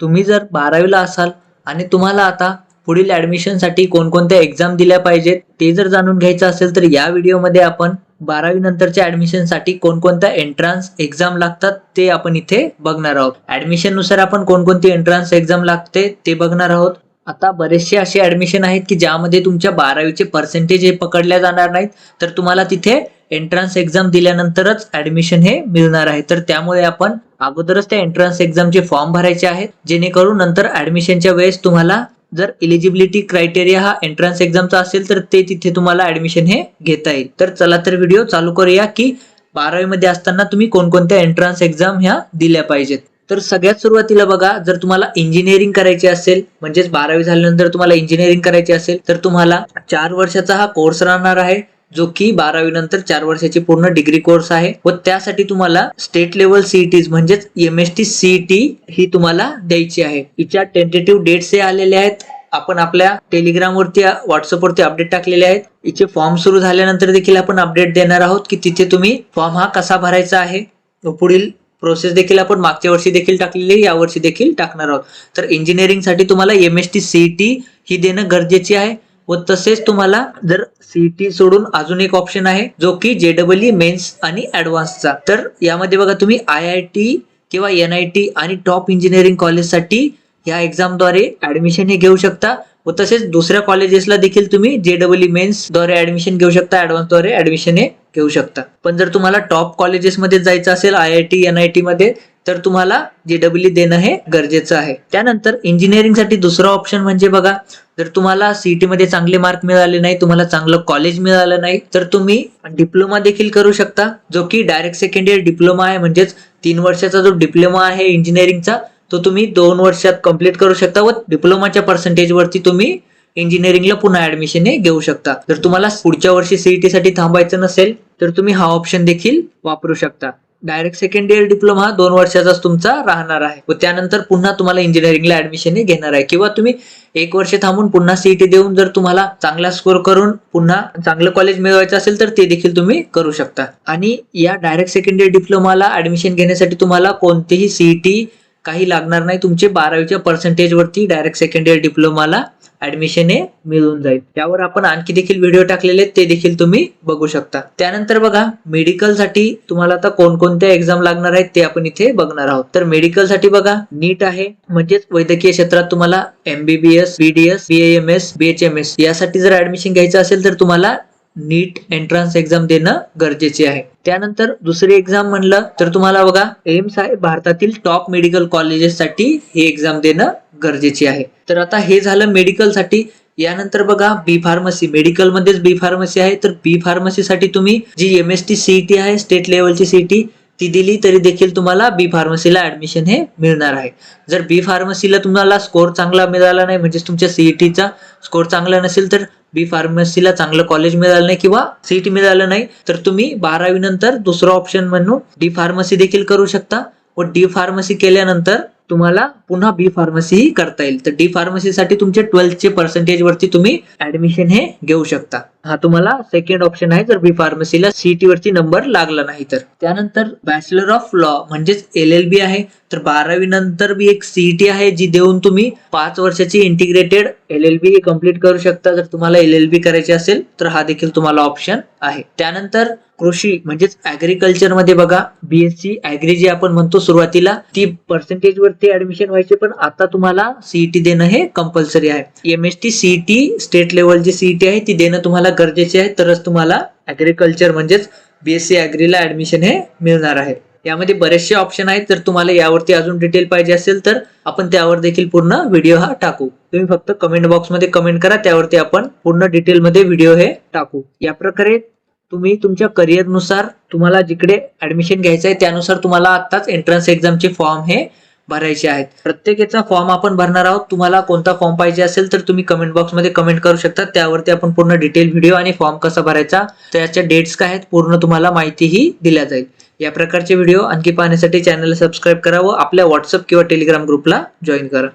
तुम्ही जर बारावीला असाल आणि तुम्हाला आता पुढील ऍडमिशनसाठी कोणकोणत्या एक्झाम दिल्या पाहिजेत ते जर जाणून घ्यायचं असेल तर या व्हिडिओमध्ये आपण बारावी नंतरच्या ऍडमिशनसाठी कोणकोणत्या एंट्रान्स एक्झाम लागतात ते आपण इथे बघणार आहोत. ऍडमिशननुसार आपण कोणकोणती एंट्रान्स एक्झाम लागते ते बघणार आहोत. आता बरेचसे असे ऍडमिशन आहेत की ज्यामध्ये तुमच्या बारावीचे पर्सेंटेज हे पकडल्या जाणार नाहीत तर तुम्हाला तिथे एंट्रान्स एक्झाम दिल्यानंतरच ऍडमिशन हे मिळणार आहे. तर त्यामुळे आपण अगोदरच त्या एंट्रन्स एक्झामचे फॉर्म भरायचे आहेत. जेणेकरून नंतर ऍडमिशनच्या वेळेस तुम्हाला जर एलिजिबिलिटी क्रायटेरिया हा एंट्रन्स एक्झामचा असेल तर ते तिथे तुम्हाला ऍडमिशन हे घेता येईल. तर चला तर व्हिडिओ चालू करूया की बारावीमध्ये असताना तुम्ही कोणकोणत्या एंट्रन्स एक्झाम ह्या दिल्या पाहिजेत. तर सगळ्यात सुरुवातीला बघा जर तुम्हाला इंजिनिअरिंग करायची असेल म्हणजेच बारावी झाल्यानंतर तुम्हाला इंजिनिअरिंग करायची असेल तर तुम्हाला चार वर्षाचा हा कोर्स राहणार आहे. जो की बारावी नंतर चार वर्षाची पूर्ण डिग्री कोर्स आहे व त्यासाठी तुम्हाला स्टेट लेवल सीईटीज म्हणजेच एम एस टी सीईटी ही तुम्हाला द्यायची आहे. हिच्या टेंटेटिव्ह डेट्स हे आलेले आहेत. आपण आपल्या टेलिग्रामवरती व्हॉट्सअपवरती अपडेट टाकलेले आहेत. हिचे फॉर्म सुरू झाल्यानंतर देखील आपण अपडेट देणार आहोत की तिथे तुम्ही फॉर्म हा कसा भरायचा आहे. व पुढील प्रोसेस देखील आपण मागच्या वर्षी देखील टाकलेली आहे, देखील टाकणार आहोत. तर इंजिनिअरिंगसाठी तुम्हाला एम एस टी सीईटी ही देणं गरजेची आहे. व तसेच तुम्हाला जर सीईटी सोडून अजून एक ऑप्शन आहे जो की जेडबल मेन्स आणि ऍडव्हान्सचा तर यामध्ये बघा तुम्ही आय आय टी किंवा एन आय टी आणि टॉप इंजिनिअरिंग कॉलेजसाठी या एक्झामद्वारे ऍडमिशन हे घेऊ शकता. व तसेच दुसऱ्या कॉलेजेसला देखील तुम्ही जेडबल मेन्सद्वारे ऍडमिशन घेऊ शकता ऍडव्हान्सद्वारे ऍडमिशन हे घेऊ शकता. पण जर तुम्हाला टॉप कॉलेजेसमध्ये जायचं असेल I I T N I T मध्ये तर तुम्हाला जेडब्ल्यू देणं हे गरजेचं आहे. त्यानंतर इंजिनिअरिंगसाठी दुसरा ऑप्शन म्हणजे बघा जर तुम्हाला सीईटी मध्ये चांगले मार्क मिळाले नाही तुम्हाला चांगलं कॉलेज मिळालं नाही तर तुम्ही डिप्लोमा देखील करू शकता जो की डायरेक्ट सेकंड इयर डिप्लोमा आहे. म्हणजेच तीन वर्षाचा जो डिप्लोमा आहे इंजिनिअरिंगचा तो तुम्ही दोन वर्षात कंप्लीट करू शकता व डिप्लोमाच्या पर्सेंटेजवरती तुम्ही इंजिनिअरिंगला पुन्हा ऍडमिशन हे घेऊ शकता. जर तुम्हाला पुढच्या वर्षी सीईटी साठी थांबायचं नसेल तर तुम्ही हा ऑप्शन देखील वापरू शकता. डायरेक्ट सेकंड इयर डिप्लोमा दोन वर्षाचाच तुमचा राहणार आहे. व त्यानंतर पुन्हा तुम्हाला इंजिनिअरिंगला ऍडमिशन घेणार आहे. किंवा तुम्ही एक वर्ष थांबून पुन्हा सीईटी देऊन जर तुम्हाला चांगला स्कोर करून पुन्हा चांगलं कॉलेज मिळवायचं असेल तर ते देखील तुम्ही करू शकता. आणि या डायरेक्ट सेकंड इयर डिप्लोमाला ऍडमिशन घेण्यासाठी तुम्हाला कोणतीही सीईटी काही लागणार नाही. तुमचे बारावीच्या पर्सेंटेज वरती डायरेक्ट सेकंड इयर डिप्लोमाला ऍडमिशन हे मिळून जाईल. त्यावर आपण आणखी देखील व्हिडिओ टाकलेले आहेत ते देखील तुम्ही बघू शकता. त्यानंतर बघा मेडिकलसाठी तुम्हाला आता कोणकोणत्या एक्झाम लागणार आहेत ते आपण इथे बघणार आहोत. तर मेडिकलसाठी बघा नीट आहे म्हणजेच वैद्यकीय क्षेत्रात तुम्हाला एमबीबीएस बीडीएस बीएएमएस बीएचएमएस यासाठी जर ऍडमिशन घ्यायचं असेल तर तुम्हाला नीट एंट्रन्स एक्झाम देणं गरजेचे आहे. त्यानंतर दुसरी एक्झाम म्हणलं तर तुम्हाला बघा एम्स आहे भारतातील टॉप मेडिकल कॉलेजेससाठी ही एक्झाम देणं गरजेची आहे. तर आता हे झालं मेडिकलसाठी यानंतर बघा बी फार्मसी मेडिकल मध्येच बी फार्मसी आहे. तर बी फार्मसीसाठी तुम्ही जी एम एस टी सीईटी आहे स्टेट लेवलची सीईटी ती दिली तरी देखील तुम्हाला बी फार्मसीला ऍडमिशन हे मिळणार आहे. जर बी फार्मसीला तुम्हाला स्कोर चांगला मिळाला नाही म्हणजेच तुमच्या सीईटीचा स्कोर चांगला नसेल तर बी फार्मसीला चांगलं कॉलेज मिळालं नाही किंवा सीईटी मिळालं नाही तर तुम्ही बारावी नंतर दुसरा ऑप्शन म्हणून डी फार्मसी देखील करू शकता. व डी फार्मसी केल्यानंतर तुम्हाला पुन्हा बी फार्मसी करता येईल. तर डी फार्मसीसाठी तुमच्या ट्वेल्थचे पर्सेंटेज वरती तुम्ही ऍडमिशन हे घेऊ शकता. हा तुम्हाला सेकंड ऑप्शन आहे. जर बी फार्मसीला सीईटी वरती नंबर लागला नाही तर. त्यानंतर बॅचलर ऑफ लॉ म्हणजेच एल एल बी आहे. तर बारावी नंतर बी एक सीईटी आहे जी देऊन तुम्ही पाच वर्षाची integrated L L B complete करू शकता. जर तुम्हाला एल एल बी करायची असेल तर हा देखील तुम्हाला ऑप्शन आहे. त्यानंतर कृषी म्हणजेच ऍग्रिकल्चरमध्ये बघा. बीएससी ऍग्री जी आपण म्हणतो सुरुवातीला ती पर्सेंटेज वरती ऍडमिशन व्हायचे पण आता तुम्हाला सीईटी देणं हे कंपल्सरी आहे. M S T CET state लेवलची CET आहे ती देणं तुम्हाला गरजेचे आहे तरच तुम्हाला ऍग्रिकल्चर म्हणजेच बीएससी ऍग्रीला ऍडमिशन हे मिळणार आहे. यामध्ये बरेचसे ऑप्शन आहेत जर तुम्हाला यावरती अजून डिटेल पाहिजे असेल तर आपण त्यावर देखील पूर्ण व्हिडिओ हा टाकू. तुम्ही फक्त कमेंट बॉक्समध्ये कमेंट करा त्यावरती आपण पूर्ण डिटेल मध्ये व्हिडिओ हे टाकू. या प्रकारे तुम्ही तुमच्या करिअरनुसार तुम्हाला जिकडे ऍडमिशन घ्यायचं आहे त्यानुसार तुम्हाला आत्ताच एंट्रन्स एक्झामचे फॉर्म हे भरायचे आहेत. प्रत्येकाचा फॉर्म आपण भरणार आहोत. तुम्हाला कोणता फॉर्म पाहिजे असेल तर तुम्ही कमेंट बॉक्समध्ये कमेंट करू शकता. त्यावरती आपण पूर्ण डिटेल व्हिडिओ आणि फॉर्म कसा भरायचा त्याच्या डेट्स काय आहेत पूर्ण तुम्हाला माहितीही दिल्या जाईल. या प्रकारचे व्हिडिओ आणखी पाहण्यासाठी चॅनलला सबस्क्राईब करा व आपल्या व्हॉट्सअप किंवा टेलिग्राम ग्रुपला जॉईन करा.